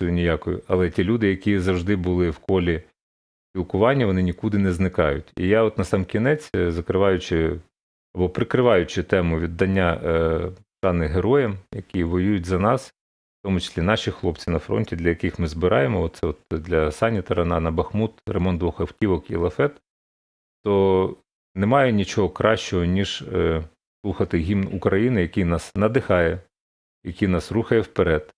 інформацією ніякою, але ті люди, які завжди були в колі спілкування, вони нікуди не зникають. І я, от на сам кінець, е, закриваючи або прикриваючи тему віддання е, героям, які воюють за нас, в тому числі наші хлопці на фронті, для яких ми збираємо, оце от для Сані Тарана на Бахмут, ремонт двох автівок і лафет, то немає нічого кращого, ніж е, слухати гімн України, який нас надихає, який нас рухає вперед.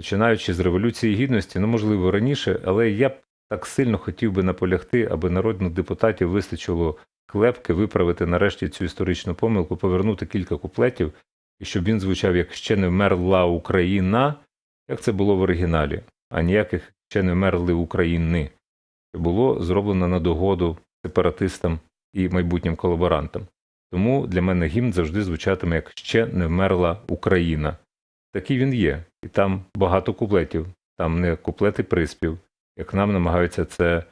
Починаючи з Революції Гідності, ну можливо раніше, але я б так сильно хотів би наполягти, аби народних депутатів вистачило клепки виправити нарешті цю історичну помилку, повернути кілька куплетів, і щоб він звучав як ще не вмерла Україна, як це було в оригіналі, а ніяких ще не вмерли України. Це було зроблено на догоду сепаратистам і майбутнім колаборантам. Тому для мене гімн завжди звучатиме як ще не вмерла Україна. Такий він є, і там багато куплетів, там не куплети приспів, як нам намагаються це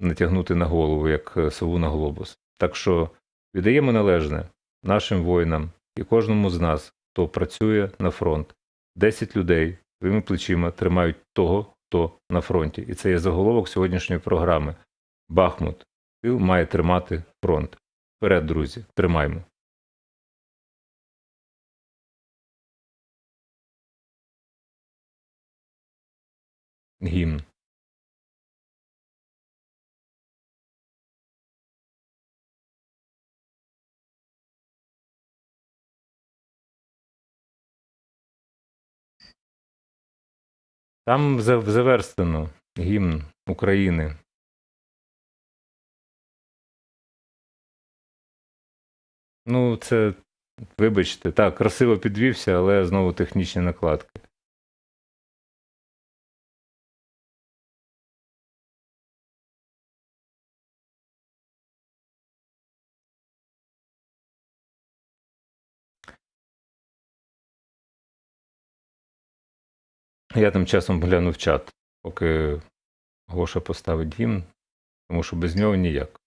натягнути на голову, як е, сову на глобус. Так що віддаємо належне нашим воїнам і кожному з нас, хто працює на фронт. Десять людей своїми плечима тримають того, хто на фронті. І це є заголовок сьогоднішньої програми. Бахмут. Тил має тримати фронт. Вперед, друзі, тримаймо. Гімн. Там за- заверстано гімн України. Ну, це, вибачте, так, красиво підвівся, але знову технічні накладки. Я тим часом глянув чат, поки Гоша поставить гімн, тому що без нього ніяк.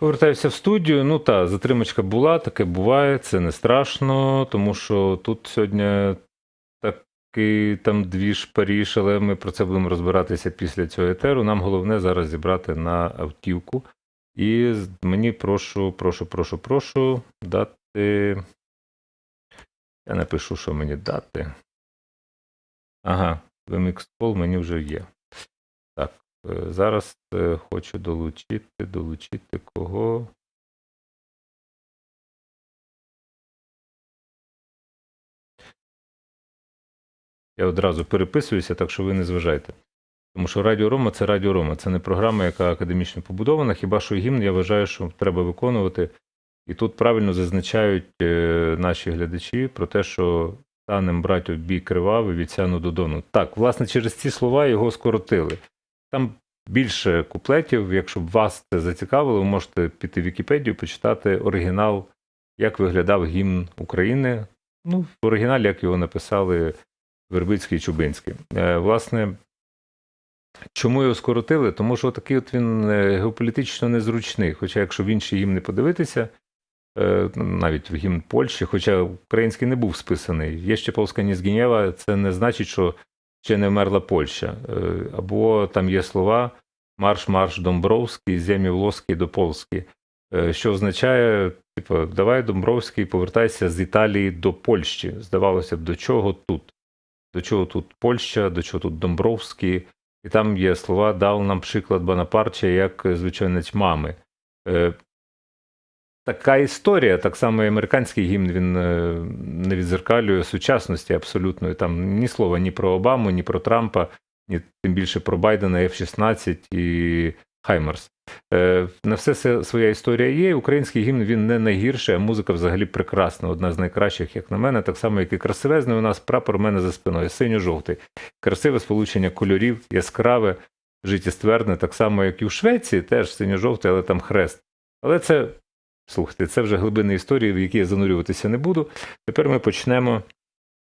Повертаюся в студію. Ну та затримочка була, таке буває, це не страшно, тому що тут сьогодні такий там двіж Паріж, але ми про це будемо розбиратися після цього етеру. Нам головне зараз зібрати на автівку. І мені прошу, прошу, прошу, прошу дати. Я напишу, що мені дати. Ага, VMX Call мені вже є. Так, зараз е, хочу долучити, долучити кого. Я одразу переписуюся, так що ви не зважайте. Тому що Радіо Рома це Радіо Рома. Це не програма, яка академічно побудована. Хіба що гімн, я вважаю, що треба виконувати. І тут правильно зазначають е, наші глядачі про те, що станем братю бій кривавий від сяну до дону. Так, власне, через ці слова його скоротили. Там більше куплетів. Якщо б вас це зацікавило, ви можете піти в Вікіпедію, почитати оригінал, як виглядав гімн України. Ну, в оригіналі, як його написали Вербицький і Чубинський. Е, Власне, чому його скоротили? Тому що такий от він е, геополітично незручний. Хоча, якщо в інші гімни подивитися, е, навіть в гімн Польщі, хоча український не був списаний. Є ще Полська Нізгінєва, це не значить, що ще не вмерла Польща. Е, Або там є слова Марш, марш Домбровський, землі Волоський до Полські, Е, що означає, типу, давай Домбровський, повертайся з Італії до Польщі. Здавалося б, до чого тут? До чого тут Польща, до чого тут Домбровський? І там є слова, дав нам приклад Бонапарча як е, звичайнець мами. Така історія, так само і американський гімн він е, не відзеркалює сучасності абсолютно. І Там ні слова ні про Обаму, ні про Трампа, ні тим більше про Байдена, F-16 і Хаймерс. Е, на все своя історія є. Український гімн він не найгірший, а музика взагалі прекрасна, одна з найкращих, як на мене, так само, як і красивезний. У нас прапор у мене за спиною, синьо-жовтий. Красиве сполучення кольорів, яскраве, життєстверне, так само, як і у Швеції, теж синьо-жовтий, але там хрест. Але це, слухайте, це вже глибини історії, в які я занурюватися не буду. Тепер ми почнемо